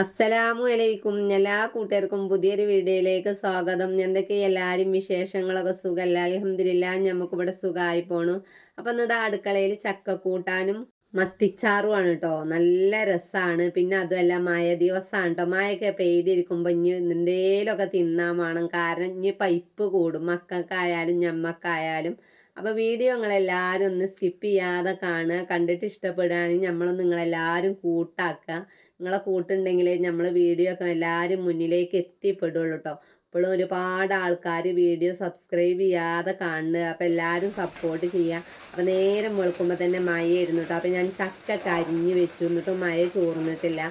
അസ്സലാമു അലൈക്കും. എല്ലാ കൂട്ടുകാർക്കും പുതിയൊരു വീഡിയോയിലേക്ക് സ്വാഗതം. എന്തൊക്കെ എല്ലാവരും വിശേഷങ്ങളൊക്കെ സുഖമല്ല അലഹമില്ല നമുക്കിവിടെ സുഖമായി പോണു. അപ്പം ഇന്നത് അടുക്കളയിൽ ചക്ക കൂട്ടാനും മത്തിച്ചാറുമാണ് കേട്ടോ നല്ല രസമാണ് പിന്നെ അതുമല്ല മഴ ദിവസമാണ് കേട്ടോ മഴയൊക്കെ പെയ്തിരിക്കുമ്പോൾ ഇനി എന്തേലുമൊക്കെ തിന്നാൻ വേണം. കാരണം ഇനി പൈപ്പ് കൂടും. മക്കൾക്കായാലും ഞമ്മക്കായാലും. അപ്പോൾ വീഡിയോ നിങ്ങളെല്ലാവരും ഒന്ന് സ്കിപ്പ് ചെയ്യാതെ കാണുക. കണ്ടിട്ട് ഇഷ്ടപ്പെടുകയാണെങ്കിൽ നമ്മളൊന്ന് നിങ്ങളെല്ലാവരും കൂട്ടാക്കുക. നിങ്ങളെ കൂട്ടുണ്ടെങ്കിൽ നമ്മൾ വീഡിയോ ഒക്കെ എല്ലാവരും മുന്നിലേക്ക് എത്തിപ്പെടുള്ളൂ കേട്ടോ ഇപ്പോഴും ഒരുപാട് ആൾക്കാർ വീഡിയോ സബ്സ്ക്രൈബ് ചെയ്യാതെ കാണുക അപ്പോൾ എല്ലാവരും സപ്പോർട്ട് ചെയ്യുക. അപ്പോൾ നേരം വെളുക്കുമ്പോൾ തന്നെ മഴയായിരുന്നു കേട്ടോ അപ്പോൾ ഞാൻ ചക്ക കരിഞ്ഞ് വെച്ചു. എന്നിട്ടും മഴ ചോർന്നിട്ടില്ല.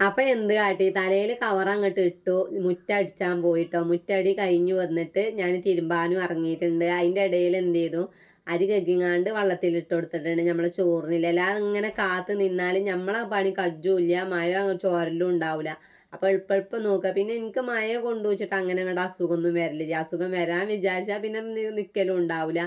അപ്പൊ എന്ത് കാട്ടി? തലയിൽ കവർ അങ്ങോട്ട് ഇട്ടു. മുറ്റടിച്ചാൻ പോയിട്ടോ. മുറ്റടി കഴിഞ്ഞു വന്നിട്ട് ഞാൻ തിരുമ്പാനും ഇറങ്ങിയിട്ടുണ്ട്. അതിന്റെ ഇടയിൽ എന്ത് ചെയ്തു? അരി കെങ്ങാണ്ട് വള്ളത്തിൽ ഇട്ട് കൊടുത്തിട്ടുണ്ട് നമ്മളെ ചോറിനില്ല അല്ലാതെ ഇങ്ങനെ കാത്ത് നിന്നാലും നമ്മളെ പണി കജ്ജൂല്ല മഴ ചോരലും ഉണ്ടാവില്ല അപ്പോൾ എളുപ്പം നോക്കുക. പിന്നെ എനിക്ക് മഴ കൊണ്ടുവച്ചിട്ട് അങ്ങനെ അങ്ങോട്ട് അസുഖമൊന്നും വരില്ല. അസുഖം വരാൻ വിചാരിച്ചാൽ പിന്നെ നിൽക്കലും ഉണ്ടാവില്ല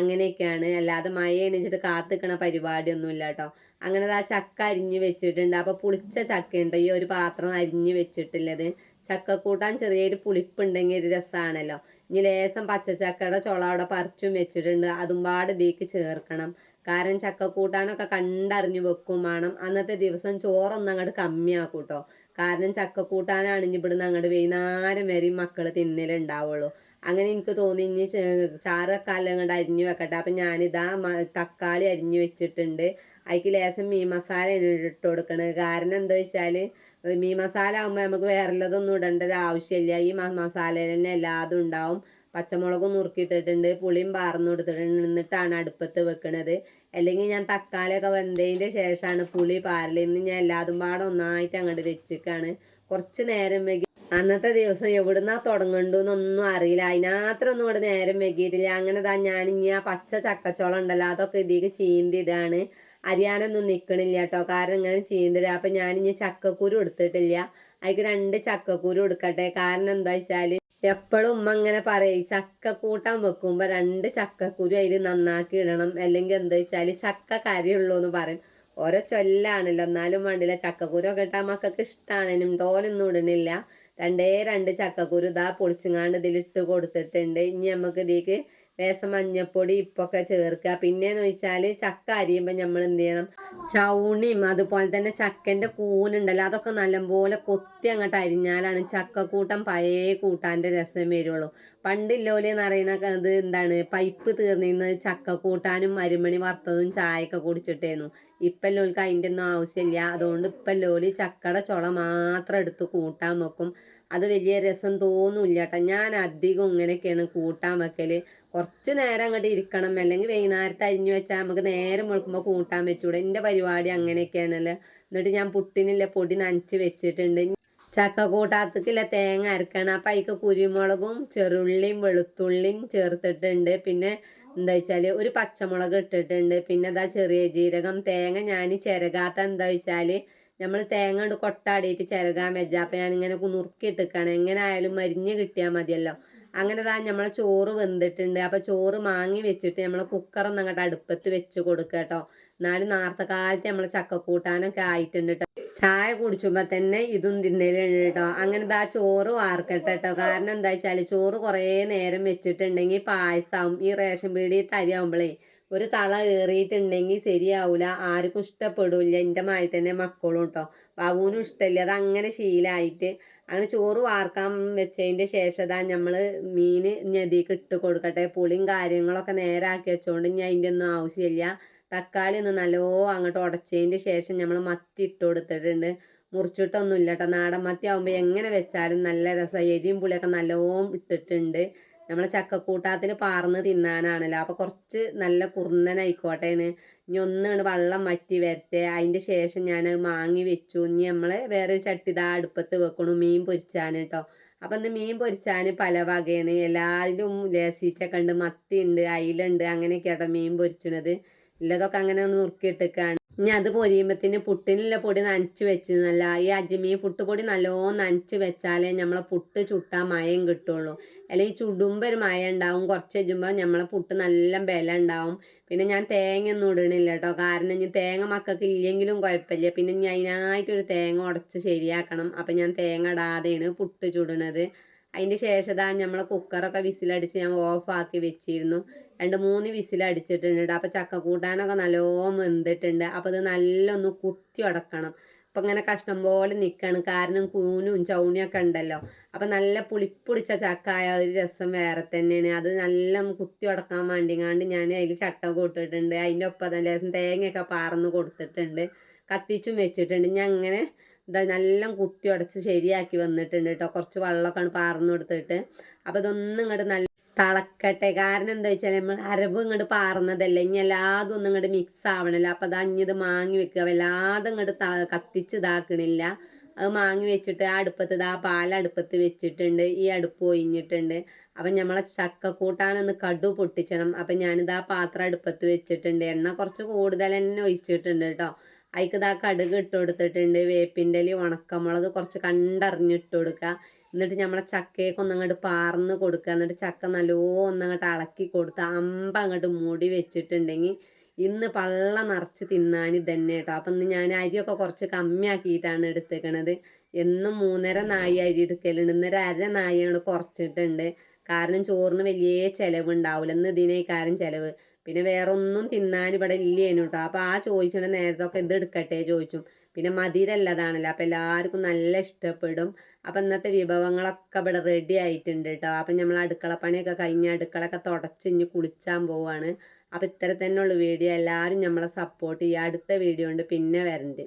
അങ്ങനെയൊക്കെയാണ്. അല്ലാതെ മഴ എണീച്ചിട്ട് കാത്തിക്കണ പരിപാടിയൊന്നുമില്ല കേട്ടോ അങ്ങനെ ആ ചക്ക അരിഞ്ഞ് വെച്ചിട്ടുണ്ട്. അപ്പോൾ പുളിച്ച ചക്ക ഉണ്ട് ഈ ഒരു പാത്രം അരിഞ്ഞ് വെച്ചിട്ടുള്ളത്. ചക്ക കൂട്ടാൻ ചെറിയൊരു പുളിപ്പുണ്ടെങ്കിൽ ഒരു രസമാണല്ലോ ഇനി ലേശം പച്ചച്ചക്കയുടെ ചുള അവിടെ പറിച്ചും വെച്ചിട്ടുണ്ട്. അതും പാട് ഇതിലേക്ക് ചേർക്കണം. കാരണം ചക്കക്കൂട്ടാനൊക്കെ കണ്ടറിഞ്ഞു വെക്കും വേണം. അന്നത്തെ ദിവസം ചോറൊന്നും അങ്ങോട്ട് കമ്മിയാക്കും കേട്ടോ കാരണം ചക്കക്കൂട്ടാനാണ് ഇനി ഇവിടുന്ന് അങ്ങോട്ട് വൈകുന്നേരം വരെയും മക്കൾ തിന്നലുണ്ടാവുള്ളൂ അങ്ങനെ എനിക്ക് തോന്നി ഇനി ചാറക്കാലം അങ്ങോട്ട് അരിഞ്ഞു വെക്കട്ടെ. അപ്പം ഞാനിതാ തക്കാളി അരിഞ്ഞു വെച്ചിട്ടുണ്ട്. അതിക്ക് ലേശം മീൻ മസാല ഇട്ട് കൊടുക്കണത്. കാരണം എന്താ വെച്ചാൽ മീൻ മസാല ആകുമ്പോൾ നമുക്ക് വേറെ ഉള്ളതൊന്നും ഇടേണ്ട ഒരു ആവശ്യമില്ല. ഈ മസാലയിൽ തന്നെ എല്ലാതും ഉണ്ടാവും. പച്ചമുളകും നുറുക്കിയിട്ടിട്ടുണ്ട് പുളിയും പാർന്നു കൊടുത്തിട്ടുണ്ട് എന്നിട്ടാണ് അടുപ്പത്ത് വെക്കണത്. അല്ലെങ്കിൽ ഞാൻ തക്കാളിയൊക്കെ വെന്തതിന്റെ ശേഷമാണ് പുളി പാരൽ ഇന്ന് ഞാൻ എല്ലാതും പാടെ ഒന്നായിട്ട് അങ്ങോട്ട് വെച്ചിക്കാണ്. കുറച്ച് നേരം വെക്കി അന്നത്തെ ദിവസം എവിടുന്നാ തുടങ്ങണ്ടെന്നൊന്നും അറിയില്ല. അതിനാത്രൊന്നും ഇവിടെ നേരം വൈകിയിട്ടില്ല. അങ്ങനെ താ ഞാൻ ഇനി ആ പച്ച ചക്കച്ചോളം ഉണ്ടല്ലോ അതൊക്കെ ഇതിലേക്ക് ചീന്തിടാണ് അരിയാനൊന്നും നിൽക്കണില്ല കേട്ടോ. കാരണം ഇങ്ങനെ ചീന്തിടുക അപ്പം ഞാനിനി ചക്കക്കുരു എടുത്തിട്ടില്ല. അതിക്ക് രണ്ട് ചക്കക്കുരു എടുക്കട്ടെ. കാരണം എന്താ വെച്ചാൽ എപ്പോഴും ഉമ്മ ഇങ്ങനെ പറയും ചക്ക കൂട്ടാൻ വെക്കുമ്പോൾ രണ്ട് ചക്കക്കുരു അതിൽ നന്നാക്കി ഇടണം. അല്ലെങ്കിൽ എന്താ വെച്ചാൽ ചക്ക കറിയുള്ളൂ എന്ന് പറയും. ഓരോ ചൊല്ലാണല്ലോ. എന്നാലും വേണ്ടില്ല ചക്കക്കുരു ഒക്കെ ഇട്ടാൽ മക്കൾക്ക് ഇഷ്ടമാണെന്നും തോനൊന്നും ഇടണില്ല. രണ്ടേ രണ്ട് ചക്കക്കുരു ഇതാ പൊളിച്ചങ്ങാണ്ട് ഇതിലിട്ട് കൊടുത്തിട്ടുണ്ട്. ഇനി നമുക്ക് ഇതിലേക്ക് ലേശം മഞ്ഞപ്പൊടി ഇപ്പൊക്കെ ചേർക്കുക. പിന്നെന്ന് വെച്ചാൽ ചക്ക അരിയുമ്പോൾ നമ്മൾ എന്ത് ചെയ്യണം ചൗണിയും അതുപോലെ തന്നെ ചക്കന്റെ കൂനുണ്ടല്ലോ അതൊക്കെ നല്ലപോലെ കൊത്തി അങ്ങോട്ട് അരിഞ്ഞാലാണ് ചക്കക്കൂട്ടം പഴയ കൂട്ടാന്റെ രസം വരുള്ളൂ. പണ്ടില്ലോലെന്ന് അറിയണ അത് എന്താണ് പൈപ്പ് തീർന്നിരുന്നത് ചക്ക കൂട്ടാനും അരിമണി വറുത്തതും ചായയൊക്കെ കുടിച്ചിട്ടായിരുന്നു ഇപ്പം ലോലിക്ക് അതിന്റെ ഒന്നും ആവശ്യമില്ല അതുകൊണ്ട് ഇപ്പം ലോലി ചക്കയുടെ ചുള മാത്രം എടുത്ത് കൂട്ടാൻ വെക്കും. അത് വലിയ രസം തോന്നില്ല കേട്ടോ ഞാൻ അധികം ഇങ്ങനെയൊക്കെയാണ് കൂട്ടാൻ വെക്കൽ കുറച്ച് നേരം അങ്ങോട്ട് ഇരിക്കണം. അല്ലെങ്കിൽ വൈകുന്നേരത്ത് അരിഞ്ഞു വെച്ചാൽ നമുക്ക് നേരം വെളുക്കുമ്പോൾ കൂട്ടാൻ പറ്റൂടെ എന്റെ പരിപാടി അങ്ങനെയൊക്കെയാണല്ലോ. എന്നിട്ട് ഞാൻ പുട്ടിനില്ല പൊടി നനച്ച് വെച്ചിട്ടുണ്ട്. ചക്ക കൂട്ടാത്തക്കില്ല തേങ്ങ അരക്കണം. അപ്പം അതിക്ക് കുരുമുളകും ചെറുള്ളിയും വെളുത്തുള്ളിയും ചേർത്തിട്ടുണ്ട്. പിന്നെ എന്താ വെച്ചാൽ ഒരു പച്ചമുളക് ഇട്ടിട്ടുണ്ട്. പിന്നെ അതാ ചെറിയ ജീരകം തേങ്ങ ഞാൻ ചിരകാത്ത എന്താ വെച്ചാൽ നമ്മൾ തേങ്ങ കൊണ്ട് കൊട്ടാടിയിട്ട് ചിരകാൻ വെച്ച. അപ്പം ഞാനിങ്ങനെ നുറുക്കിയിട്ടിക്കണം എങ്ങനെ ആയാലും മരിഞ്ഞ് കിട്ടിയാൽ മതിയല്ലോ. അങ്ങനെ താ നമ്മളെ ചോറ് വെന്തിട്ടുണ്ട്. അപ്പോൾ ചോറ് മാങ്ങി വെച്ചിട്ട് നമ്മൾ കുക്കറൊന്നും അങ്ങോട്ട് അടുപ്പത്ത് വെച്ച് കൊടുക്കുക കേട്ടോ. എന്നാലും നേരത്തെ കാലത്ത് നമ്മൾ ചക്കക്കൂട്ടാനൊക്കെ ആയിട്ടുണ്ട് കേട്ടോ ചായ കുടിച്ചുമ്പോൾ തന്നെ ഇതും തിന്നലുണ്ട് കേട്ടോ അങ്ങനെ ഇതാ ചോറ് വാർക്കട്ടെ കേട്ടോ കാരണം എന്താ വെച്ചാൽ ചോറ് കുറേ നേരം വെച്ചിട്ടുണ്ടെങ്കിൽ പായസമാവും ഈ റേഷൻ പീടി തരി ആവുമ്പോഴേ ഒരു തള കയറിയിട്ടുണ്ടെങ്കിൽ ശരിയാവില്ല ആർക്കും ഇഷ്ടപ്പെടില്ല. എന്റെ മായി തന്നെ മക്കളും കേട്ടോ ബാബുവിനും ഇഷ്ടമില്ല അത് അങ്ങനെ ശീലമായിട്ട് അങ്ങനെ ചോറ് വാർക്കാൻ വെച്ചതിന്റെ ശേഷം നമ്മൾ മീൻ ഞതിക്ക് ഇട്ട് കൊടുക്കട്ടെ. പുളിയും കാര്യങ്ങളൊക്കെ നേരാക്കി വെച്ചോണ്ട് ഇനി അതിന്റെ ഒന്നും ആവശ്യമില്ല തക്കാളി ഒന്ന് നല്ലോ അങ്ങോട്ട് ഉടച്ചതിന്റെ ശേഷം നമ്മൾ മത്തി ഇട്ട് കൊടുത്തിട്ടുണ്ട്. മുറിച്ചിട്ടൊന്നുമില്ല കേട്ടോ നാടൻ മത്തി ആകുമ്പോൾ എങ്ങനെ വെച്ചാലും നല്ല രസം. എരിയും പുളിയൊക്കെ നല്ലോണം ഇട്ടിട്ടുണ്ട്. നമ്മൾ ചക്കക്കൂട്ടാത്തിന് പാർന്ന് തിന്നാനാണല്ലോ. അപ്പോൾ കുറച്ച് നല്ല കുറുന്നനായിക്കോട്ടേന് ഇനി ഒന്നാണ് വെള്ളം വറ്റി വരട്ടെ. അതിന്റെ ശേഷം ഞാൻ മാങ്ങി വെച്ചു. ഇനി നമ്മൾ വേറെ ഒരു ചട്ടി ഇതാ അടുപ്പത്ത് വെക്കണു. മീൻ പൊരിച്ചാൻ കേട്ടോ അപ്പം ഇന്ന് മീൻ പൊരിച്ചാൻ പല വകയാണ്. എല്ലാവരും ലേസീച്ചൊക്കെ ഉണ്ട് മത്തി ഉണ്ട് അയിലുണ്ട് അങ്ങനെയൊക്കെയാട്ടോ മീൻ പൊരിച്ചണത്. ഇല്ലതൊക്കെ അങ്ങനെ ഒന്ന് നുറുക്കിയിട്ടൊക്കെയാണ് ഇനി അത് പൊരിയുമ്പത്തിന് പുട്ടിനുള്ള പൊടി നനച്ച് വെച്ചിരുന്നല്ല. ഈ അജ്മി പുട്ടുപൊടി നല്ലോണം നനച്ച് വെച്ചാലേ നമ്മളെ പുട്ട് ചുട്ടാൽ മയം കിട്ടുള്ളൂ. അല്ലെങ്കിൽ ചുടുമ്പോൾ ഒരു മയം ഉണ്ടാവും. കുറച്ച് കഴിയുമ്പോൾ നമ്മളെ പുട്ട് നല്ല ബല ഉണ്ടാവും. പിന്നെ ഞാൻ തേങ്ങ ഒന്നും ഇടണില്ല കേട്ടോ കാരണം ഇനി തേങ്ങ മക്കൾക്ക് ഇല്ലെങ്കിലും കുഴപ്പമില്ല. പിന്നെ ഇനി അതിനായിട്ടൊരു തേങ്ങ ഉടച്ച് ശരിയാക്കണം. അപ്പം ഞാൻ തേങ്ങ ഇടാതെയാണ് പുട്ട് ചുടണത്. അതിന്റെ ശേഷം ഇതാ നമ്മൾ കുക്കറൊക്കെ വിസിലടിച്ച് ഞാൻ ഓഫാക്കി വെച്ചിരുന്നു. രണ്ട് മൂന്ന് വിസിലടിച്ചിട്ടുണ്ട്. അപ്പോൾ ചക്ക കൂട്ടാനൊക്കെ നല്ലോണം വെന്തിട്ടുണ്ട്. അപ്പോൾ ഇത് നല്ലൊന്ന് കുത്തി ഉടക്കണം. അപ്പം ഇങ്ങനെ കഷ്ണം പോലെ നിൽക്കുകയാണ് കാരണം കൂനും ചൗണിയൊക്കെ ഉണ്ടല്ലോ. അപ്പം നല്ല പുളിപ്പൊടിച്ച ചക്ക ആയ ഒരു രസം വേറെ തന്നെയാണ്. അത് നല്ല കുത്തി ഉടക്കാൻ വേണ്ടിങ്ങാണ്ട് ഞാൻ അതിൽ ചട്ട കൂട്ടിട്ടുണ്ട് അതിന്റെ ഒപ്പം തന്നെ തേങ്ങയൊക്കെ പാർന്ന് കൊടുത്തിട്ടുണ്ട്. കത്തിച്ചും വെച്ചിട്ടുണ്ട്. ഞാൻ അങ്ങനെ ഇതാ നല്ല കുത്തി ഉടച്ച് ശരിയാക്കി വന്നിട്ടുണ്ട് കേട്ടോ. കുറച്ച് വെള്ളമൊക്കെ പാർന്നു കൊടുത്തിട്ട്. അപ്പോൾ ഇതൊന്നും ഇങ്ങോട്ട് നല്ല തിളക്കട്ടെ. കാരണം എന്താ വെച്ചാൽ നമ്മൾ അരവ് ഇങ്ങോട്ട് പാർന്നതല്ലേ. ഇനി എല്ലാതും ഒന്നും ഇങ്ങോട്ട് മിക്സ് ആവണല്ലോ. അപ്പോൾ അത് അഞ്ഞത് മാങ്ങി വെക്കുക. വല്ലാതെ ഇങ്ങോട്ട് കത്തിച്ച് ഇതാക്കണില്ല. അത് മാങ്ങി വെച്ചിട്ട് ആ അടുപ്പത്ത് ഇതാ പാലടുപ്പത്ത് വെച്ചിട്ടുണ്ട്. ഈ അടുപ്പ് ഒഴിഞ്ഞിട്ടുണ്ട്. അപ്പം നമ്മളെ ചക്ക കൂട്ടാനൊന്ന് കടു പൊട്ടിച്ചണം. അപ്പം ഞാനിതാ പാത്രം അടുപ്പത്ത് വെച്ചിട്ടുണ്ട്. എണ്ണ കുറച്ച് കൂടുതൽ തന്നെ ഒഴിച്ചിട്ടുണ്ട് കേട്ടോ. അതിക്ക് ഇതാ കടുക് ഇട്ട് കൊടുത്തിട്ടുണ്ട് വേപ്പിന്റെ ഇല ഉണക്കമുളക് കുറച്ച് കണ്ടറിഞ്ഞിട്ട് കൊടുക്കുക എന്നിട്ട് നമ്മളെ ചക്കയൊക്കെ ഒന്നങ്ങോട്ട് പാർന്ന് കൊടുക്കുക എന്നിട്ട് ചക്ക നല്ലോ ഒന്നങ്ങോട്ട് ഇളക്കി കൊടുത്ത് അമ്പ അങ്ങോട്ട് മൂടി വെച്ചിട്ടുണ്ടെങ്കിൽ ഇന്ന് പള്ള നിറച്ച് തിന്നാൻ തന്നെ കേട്ടോ അപ്പം ഇന്ന് ഞാൻ അരിയൊക്കെ കുറച്ച് കമ്മിയാക്കിയിട്ടാണ് എടുത്തേക്കണത്. എന്നും മൂന്നര നായി അരി എടുക്കലുണ്ട്. ഇന്നൊരു അര നായി അങ്ങോട്ട് കുറച്ചിട്ടുണ്ട്. കാരണം ചോറിന് വലിയ ചിലവുണ്ടാവില്ല ഇന്ന് ഇതിനേക്കാരം ചിലവ്. പിന്നെ വേറെ ഒന്നും തിന്നാൻ ഇവിടെ ഇല്ലേനു കേട്ടോ അപ്പോൾ ആ ചോദിച്ചിട്ട് നേരത്തൊക്കെ ഇത് എടുക്കട്ടെ ചോദിച്ചു. പിന്നെ മധുരല്ലതാണല്ലോ. അപ്പോൾ എല്ലാവർക്കും നല്ല ഇഷ്ടപ്പെടും. അപ്പോൾ ഇന്നത്തെ വിഭവങ്ങളൊക്കെ ഇവിടെ റെഡി ആയിട്ടുണ്ട് കേട്ടോ അപ്പം നമ്മൾ അടുക്കള പണിയൊക്കെ കഴിഞ്ഞ് അടുക്കളൊക്കെ തുടച്ചിഞ്ഞ് കുളിച്ചാൻ പോവാണ്. അപ്പോൾ ഇത്ര തന്നെ ഉള്ളു വീഡിയോ. എല്ലാവരും നമ്മളെ സപ്പോർട്ട് ചെയ്യുക. അടുത്ത വീഡിയോ കൊണ്ട് പിന്നെ വരണ്ട്.